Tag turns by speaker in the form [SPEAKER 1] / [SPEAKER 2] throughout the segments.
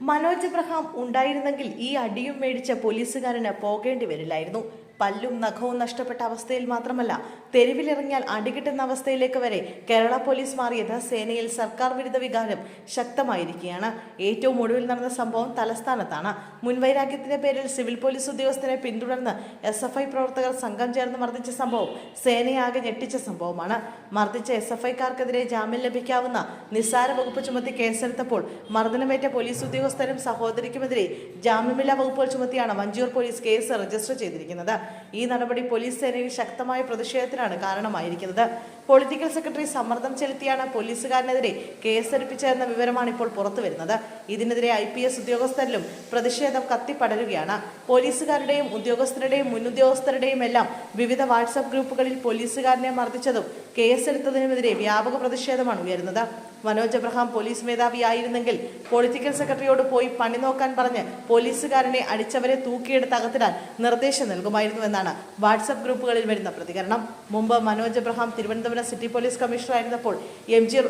[SPEAKER 1] Manoj Abraham ഉണ്ടായിരുന്നെങ്കിൽ ഈ അടിയും മേടിച്ച പോലീസുകാരന് പോകേണ്ടി വരില്ലായിരുന്നു. പല്ലും നഖവും നഷ്ടപ്പെട്ട അവസ്ഥയിൽ മാത്രമല്ല തെരുവിലിറങ്ങിയാൽ അടികിട്ടുന്ന അവസ്ഥയിലേക്ക് വരെ കേരള പോലീസ് മാറിയത് സേനയിൽ സർക്കാർ വിരുദ്ധ വികാരം ശക്തമായിരിക്കുകയാണ്. ഏറ്റവും ഒടുവിൽ നടന്ന സംഭവം തലസ്ഥാനത്താണ്. മുൻവൈരാഗ്യത്തിന്റെ പേരിൽ സിവിൽ പോലീസ് ഉദ്യോഗസ്ഥനെ പിന്തുടർന്ന് എസ് എഫ് ഐ പ്രവർത്തകർ സംഘം ചേർന്ന് മർദ്ദിച്ച സംഭവം സേനയാകെ ഞെട്ടിച്ച സംഭവമാണ്. മർദ്ദിച്ച എസ് എഫ് ഐക്കാർക്കെതിരെ ജാമ്യം ലഭിക്കാവുന്ന നിസ്സാര വകുപ്പ് ചുമത്തി കേസെടുത്തപ്പോൾ മർദ്ദനമേറ്റ പോലീസ് ഉദ്യോഗസ്ഥരും സഹോദരിക്കുമെതിരെ ജാമ്യമില്ലാ വകുപ്പുകൾ ചുമത്തിയാണ് മഞ്ചൂർ പോലീസ് കേസ് രജിസ്റ്റർ ചെയ്തിരിക്കുന്നത്. ഈ നടപടി പോലീസ് സേനയിൽ ശക്തമായ പ്രതിഷേധത്തിനാണ് കാരണമായിരിക്കുന്നത്. പൊളിറ്റിക്കൽ സെക്രട്ടറി സമ്മർദ്ദം ചെലുത്തിയാണ് പോലീസുകാരനെതിരെ കേസെടുപ്പിച്ചതെന്ന വിവരമാണ് ഇപ്പോൾ പുറത്തുവരുന്നത്. ഇതിനെതിരെ ഐ പി എസ് ഉദ്യോഗസ്ഥരിലും പ്രതിഷേധം കത്തിപ്പടരുകയാണ്. പോലീസുകാരുടെയും ഉദ്യോഗസ്ഥരുടെയും മുൻ ഉദ്യോഗസ്ഥരുടെയും എല്ലാം വിവിധ വാട്സാപ്പ് ഗ്രൂപ്പുകളിൽ പോലീസുകാരനെ മർദ്ദിച്ചതും കേസെടുത്തതിനുമെതിരെ വ്യാപക പ്രതിഷേധമാണ് ഉയരുന്നത്. മനോജ് എബ്രഹാം പോലീസ് മേധാവിയായിരുന്നെങ്കിൽ പൊളിറ്റിക്കൽ സെക്രട്ടറിയോട് പോയി പണി നോക്കാൻ പറഞ്ഞ് പോലീസുകാരനെ അടിച്ചവരെ തൂക്കിയെടുത്ത് അകത്തിടാൻ നിർദ്ദേശം നൽകുമായിരുന്നുവെന്നാണ് വാട്സപ്പ് ഗ്രൂപ്പുകളിൽ വരുന്ന പ്രതികരണം. മുമ്പ് മനോജ് എബ്രഹാം തിരുവനന്തപുരം സിറ്റി പോലീസ് കമ്മീഷണറായിരുന്നപ്പോൾ എം ജി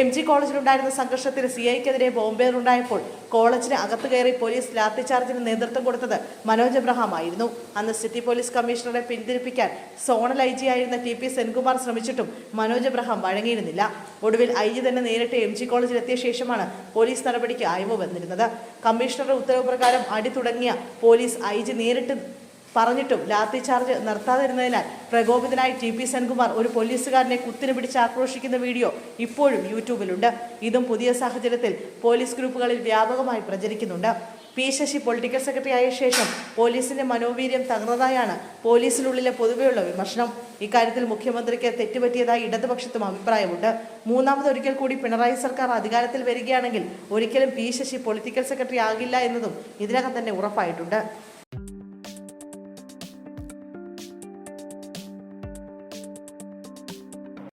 [SPEAKER 1] എം ജി കോളേജിലുണ്ടായിരുന്ന സംഘർഷത്തിൽ സി ഐക്കെതിരെ ബോംബേറുണ്ടായപ്പോൾ കോളേജിന് അകത്ത് കയറി പോലീസ് ലാത്തിചാർജിന് നേതൃത്വം കൊടുത്തത് മനോജ് എബ്രഹാം ആയിരുന്നു അന്ന് സിറ്റി പോലീസ് കമ്മീഷണറെ പിന്തിരിപ്പിക്കാൻ സോണൽ ഐ ജി ആയിരുന്ന ടി പി സെൻകുമാർ ശ്രമിച്ചിട്ടും മനോജ് എബ്രഹാം വഴങ്ങിയിരുന്നില്ല. ഒടുവിൽ ഐ ജി തന്നെ നേരിട്ട് എം ജി കോളേജിലെത്തിയ ശേഷമാണ് പോലീസ് നടപടിക്ക് അയവ് വന്നിരുന്നത്. കമ്മീഷണറുടെ ഉത്തരവ് പ്രകാരം അടി തുടങ്ങിയ പോലീസ് ഐ ജി നേരിട്ട് പറഞ്ഞിട്ടും ലാത്തി ചാർജ് നിർത്താതിരുന്നതിനാൽ പ്രകോപിതനായി ടി പി സെൻകുമാർ ഒരു പോലീസുകാരനെ കുത്തിനു പിടിച്ച് ആക്രോശിക്കുന്ന വീഡിയോ ഇപ്പോഴും യൂട്യൂബിലുണ്ട്. ഇതും പുതിയ സാഹചര്യത്തിൽ പോലീസ് ഗ്രൂപ്പുകളിൽ വ്യാപകമായി പ്രചരിക്കുന്നുണ്ട്. പി ശശി പൊളിറ്റിക്കൽ സെക്രട്ടറി ആയ ശേഷം പോലീസിന്റെ മനോവീര്യം തകർന്നതായാണ് പോലീസിനുള്ളിലെ പൊതുവെയുള്ള വിമർശനം. ഇക്കാര്യത്തിൽ മുഖ്യമന്ത്രിക്ക് തെറ്റുപറ്റിയതായി ഇടതുപക്ഷത്തും അഭിപ്രായമുണ്ട്. മൂന്നാമതൊരിക്കൽ കൂടി പിണറായി സർക്കാർ അധികാരത്തിൽ വരികയാണെങ്കിൽ ഒരിക്കലും പി ശശി പൊളിറ്റിക്കൽ സെക്രട്ടറി ആകില്ല എന്നതും ഇതിനകം തന്നെ ഉറപ്പായിട്ടുണ്ട്.